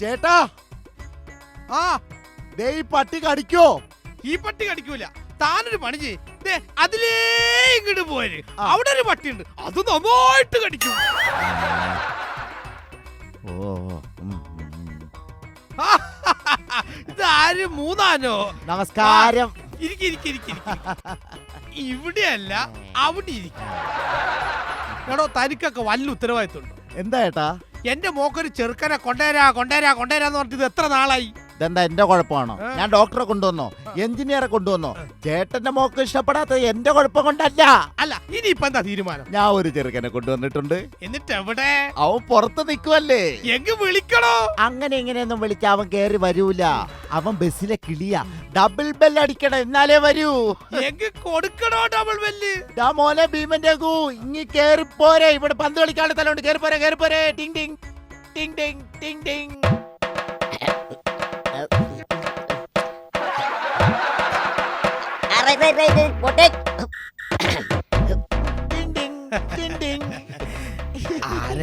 ചേട്ടാ. ആ ദേ ഈ പട്ടി കടിക്കോ? ഈ പട്ടി കടിക്കൂല. താനൊരു പണി ചെയ്യ്. ദേ, അതിലേ ഇങ്ങോട്ട് പോര്. ആ. അവിടെ ഒരു പട്ടിയുണ്ട്. അത് നന്നായിട്ട് കടിക്കും. ഓ ഉം, ഉം, ഉം. ഇതാര് മൂന്നാനോ? നമസ്കാരം. ഇരിക്കി ഇരിക്കി ഇരിക്കി ഇവിടെയല്ല അവിടെ ഇരിക്കും. എടോ തനിക്കൊക്കെ വല്ല ഉത്തരവാദിത്തമുണ്ടോ എന്താ ചേട്ടാ എന്റെ മോക്കൊരു ചെറുക്കനെ കൊണ്ടേരാ കൊണ്ടേരാ കൊണ്ടേരാന്ന് പറഞ്ഞിട്ട് ഇത് എത്ര നാളായി? ഇതെന്താ എന്റെ കുഴപ്പമാണോ? ഞാൻ ഡോക്ടറെ കൊണ്ടുവന്നോ? എഞ്ചിനീയറെ കൊണ്ടുവന്നോ? ചേട്ടന്റെ മോക്ക് ഇഷ്ടപ്പെടാത്തത് എന്റെ കുഴപ്പം കൊണ്ടല്ല. അല്ല ഇനി എന്താ തീരുമാനം? ഞാൻ ഒരു ചെറുക്കനെ കൊണ്ടുവന്നിട്ടുണ്ട്. എന്നിട്ട് എവിടെ അവൻ പുറത്ത് നിൽക്കുവല്ലേ എങ്ങ് വിളിക്കണോ? അങ്ങനെ ഇങ്ങനെയൊന്നും വിളിച്ച അവൻ കേറി വരൂല. അവൻ ബസ്സിലെ കിളിയാ. ഡബിൾ ബെൽ അടിക്കണം എന്നാലേ വരൂ. എങ്ങ് കൊടുക്കണോ ഡബിൾ ബെല്ല് ഡാ മോനെ ഭീമന്റെ ഇങ്ങി കേറി പോരെ. ഇവിടെ പന്ത് കളിക്കാനുള്ള സ്ഥലമുണ്ട്. കേറി പോരെ കേറി പോരെ. ടിങ് ടിങ്. ടിങ് ടിങ് ടിങ് ടിങ്.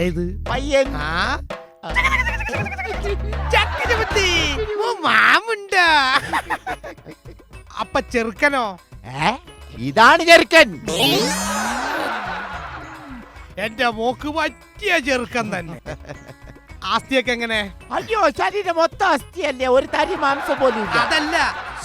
ഇത് പയ്യൻ. ആ? ചക്കരപത്തി ഓ മാമുണ്ട. അപ്പ ചെറുക്കനോ? ഏ? ഇതാണ് ചെറുക്കൻ. എന്റെ മോക്ക് പറ്റിയ ചെറുക്കൻ തന്നെ. ആസ്തിയൊക്കെ എങ്ങനെ? അയ്യോ ശരീരം മൊത്തം അസ്ഥിയല്ലേ ഒരു തരി മാംസം പോലും ഇല്ല. അതല്ല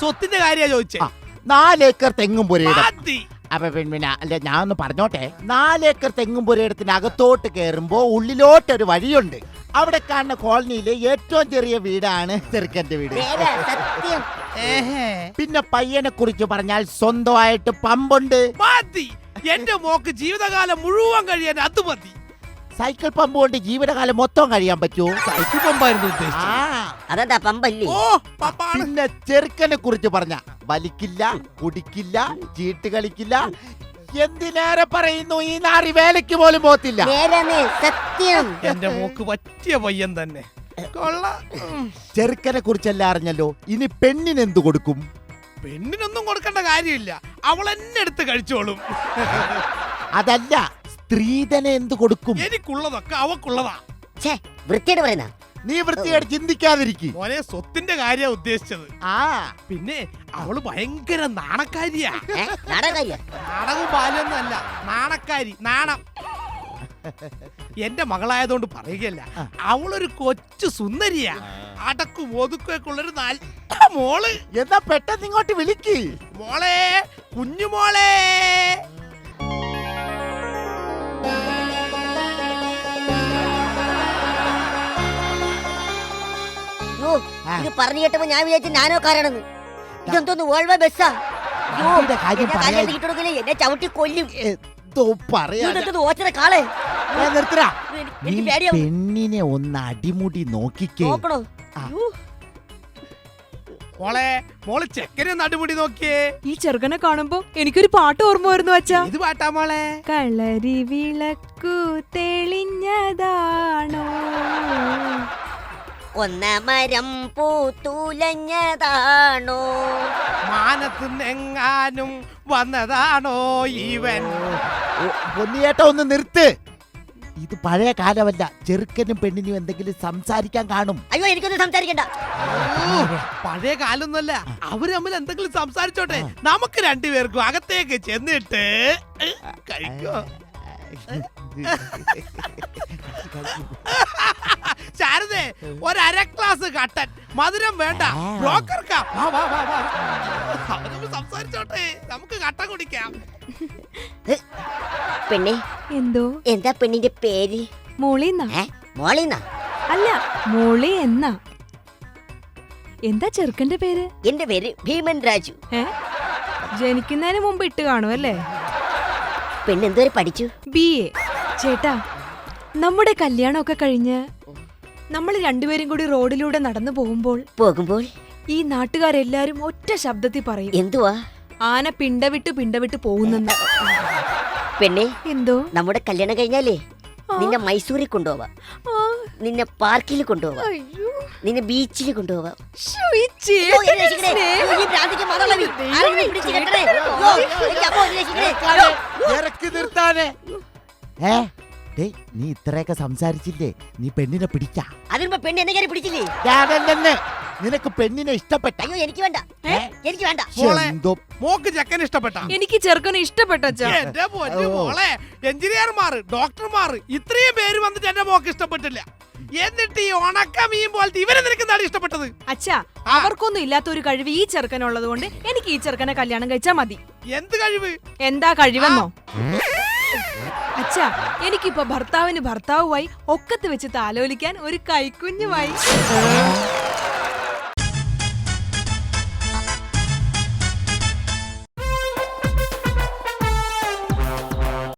സ്വത്തിന്റെ കാര്യ ചോദിച്ചേ. ആ, നാലേക്കർ തെങ്ങും പുരയിടം. ആദ്യ അപ്പൊ പിന്നെ പിന്നെ അല്ല ഞാൻ ഒന്ന് പറഞ്ഞോട്ടെ നാലേക്കർ തെങ്ങും പുരയിടത്തിന് അകത്തോട്ട് കയറുമ്പോ ഉള്ളിലോട്ട് ഒരു വഴിയുണ്ട്. അവിടെ കാണുന്ന കോളനിയിലെ ഏറ്റവും ചെറിയ വീടാണ് ചെറുക്കന്റെ വീട്. നേരാ, സത്യം. പിന്നെ പയ്യനെ കുറിച്ച് പറഞ്ഞാൽ സ്വന്തമായിട്ട് പമ്പുണ്ട്. മതി! എന്റെ മോക്ക് ജീവിതകാലം മുഴുവൻ കഴിയാൻ അത് മതി. സൈക്കിൾ പമ്പ് കൊണ്ട് ജീവിതകാലം മൊത്തം കഴിയാൻ പറ്റുമോ? സൈക്കിൾ പമ്പായിരുന്നു ആ. ഉദ്ദേശിച്ചത് അതെന്താ പമ്പല്ലേ? ഓ പപ്പാണ് പിന്നെ ചെറുക്കനെ കുറിച്ച് പറഞ്ഞ. വലിക്കില്ല കുടിക്കില്ല ചീട്ട് കളിക്കില്ല. എന്തിനേറെ പറയുന്നു? ഈ നാറി വേലയ്ക്ക് പോലും പോത്തില്ല. സത്യം. എന്റെ മോക്ക് പറ്റിയ പയ്യൻ തന്നെ. കൊള്ള. ചെറുക്കനെ കുറിച്ചെല്ലാം അറിഞ്ഞല്ലോ? ഇനി പെണ്ണിന് എന്തു കൊടുക്കും? പെണ്ണിനൊന്നും കൊടുക്കേണ്ട കാര്യമില്ല. അവൾ എന്നെ എടുത്ത് കഴിച്ചോളും. അതല്ല സ്ത്രീധന എന്ത് കൊടുക്കും? എനിക്കുള്ളതൊക്കെ അവക്കുള്ളതാ. ഛേ വൃത്തിയോട് പറയുന്ന. നീ വൃത്തിയായിട്ട് ചിന്തിക്കാതിരിക്കും. മോനെ സ്വത്തിന്റെ കാര്യ ഉദ്ദേശിച്ചത്. ആ. പിന്നെ അവൾ ഭയങ്കര നാണക്കാരിയാ. നാണക്കാരി നാണം. എന്റെ മകളായതുകൊണ്ട് പറയുകയല്ല. അവളൊരു കൊച്ചു സുന്ദരിയാ. അടക്കും ഒതുക്കൊക്കെ ഉള്ളൊരു നല്ല മോൾ. എന്നാ പെട്ടെന്ന് ഇങ്ങോട്ട് വിളിക്ക്. മോളെ കുഞ്ഞുമോളെ. ഇത് പറഞ്ഞു കേട്ടപ്പോ ഞാൻ വിചാരിച്ചു നാനോ കാരണെന്ന്. ഇതെന്തോന്ന് വേൾഡ് ബസ്സാ? വണ്ടിയുടെ കാര്യം എന്നെ പറയാൻ- ചവിട്ടി കൊല്ലും. എന്തോ പറയാ ഇതെന്തോന്ന് ഓച്ചറ കാളെ? നിർത്തരാ എനിക്ക് നീ പേടിയാവും പെണ്ണിനെ ഒന്ന് അടിമുടി നോക്കിക്കേ. നോക്കണോ? ആ. യോ, മോളെ മോൾ ചെക്കനെ നടുമുടി നോക്കിയേ. ഈ ചെറുക്കനെ കാണുമ്പോ എനിക്കൊരു പാട്ട് ഓർമ്മ വരുന്നു അച്ഛാ. ഇത് പാട്ടാ മോളെ? കളരി വിളക്കു തെളിഞ്ഞതാണോ? ഒന്നമരം പൂത്തുലഞ്ഞതാണോ മാനത്ത് എങ്ങാനും വന്നതാണോ ഇവൻ പൊന്നിയേട്ട ഒന്ന് നിർത്ത് ഇത് പഴയ കാലമല്ല ചെറുക്കനും പെണ്ണിനും എന്തെങ്കിലും സംസാരിക്കാൻ കാണും അയ്യോ എനിക്കൊന്നും സംസാരിക്കണ്ട പഴയ കാലൊന്നുമല്ല അവർ തമ്മിൽ എന്തെങ്കിലും സംസാരിച്ചോട്ടെ നമുക്ക് രണ്ടുപേർക്കും അകത്തേക്ക് ചെന്നിട്ട് കഴിക്കോ ശാരദേ ഒരര ക്ലാസ് കട്ടൻ. മധുരം വേണ്ട. ബ്രോക്കർ സംസാരിച്ചോട്ടെ. നമുക്ക് കട്ടൻ കുടിക്കാം. പെണ്ണെ എന്തോ? എന്താ പെണ്ണിന്റെ പേര്? മോളിന്നാ? ഏ മോളിന്നാ? അല്ല മോളി എന്നാ? എന്താ ചെറുക്കന്റെ പേര്? എന്റെ പേര് ഭീമൻ രാജു. ജനിക്കുന്നതിന് മുമ്പ് ഇട്ട് കാണും അല്ലേ? പെണ്ണെന്തോരെ പഠിച്ചു? ബി എ ചേട്ടാ നമ്മുടെ കല്യാണമൊക്കെ കഴിഞ്ഞ് നമ്മൾ രണ്ടുപേരും കൂടി റോഡിലൂടെ നടന്നു പോകുമ്പോൾ പോകുമ്പോൾ ഈ നാട്ടുകാരെല്ലാരും ഒറ്റ ശബ്ദത്തിൽ പറയും എന്തുവാ ആന പിണ്ടവിട്ട് പിണ്ടവിട്ട് പോകുന്നെന്ന് പെണ്ണെ എന്തോ നമ്മുടെ കല്യാണം കഴിഞ്ഞാലേ നിന്നെ മൈസൂരിൽ കൊണ്ടുപോവാം ആ, നിന്നെ പാർക്കിൽ കൊണ്ടുപോവാം അയ്യോ നിന്നെ ബീച്ചിൽ കൊണ്ടുപോവാം ശ്ശോ, ഈ. സ്നേഹം. ഇറക്കി നിർത്താനേ ഏ ഡേയ് നീ ഇത്രയൊക്കെ സംസാരിച്ചില്ലേ? നീ പെണ്ണിനെ പിടിക്കാ. അതിനുമ്പോ പെണ്ണ് എന്നെ കയറി പിടിച്ചില്ലേ? ഞാനല്ലെന്ന് നിനക്ക് പെണ്ണിനെ ഇഷ്ടപ്പെട്ട അയ്യോ എനിക്ക് വേണ്ട. എനിക്ക് വേണ്ട. മോളെ. എന്തോ മോക്ക് ചെക്കൻ ഇഷ്ടപ്പെട്ട. എനിക്ക് ചെറുക്കനെ ഇഷ്ടപ്പെട്ട അച്ഛാ? എന്റെ പൊന്നു മോളെ എഞ്ചിനീയർമാർ ഡോക്ടർമാർ ഇത്രയും പേര് വന്നിട്ട് എന്റെ മോക്ക് ഇഷ്ടപ്പെട്ടില്ല. എന്നിട്ട് ഈ ഉണക്ക മീൻ പോലത്തെ ഇവരെ നിനക്ക് എന്താണ് ഇഷ്ടപ്പെട്ടത്? അച്ഛാ അവർക്കൊന്നും ഇല്ലാത്ത ഒരു കഴിവ് ഈ ചെറുക്കനുള്ളത് കൊണ്ട് എനിക്ക് ഈ ചെറുക്കനെ കല്യാണം കഴിച്ചാ മതി. എന്ത് കഴിവ്? എന്താ കഴിവെന്നോ? അച്ഛാ എനിക്കിപ്പോ ഭർത്താവിന് ഭർത്താവുമായി ഒക്കത്ത് വെച്ച് താലോലിക്കാൻ ഒരു കൈക്കുഞ്ഞുമായി.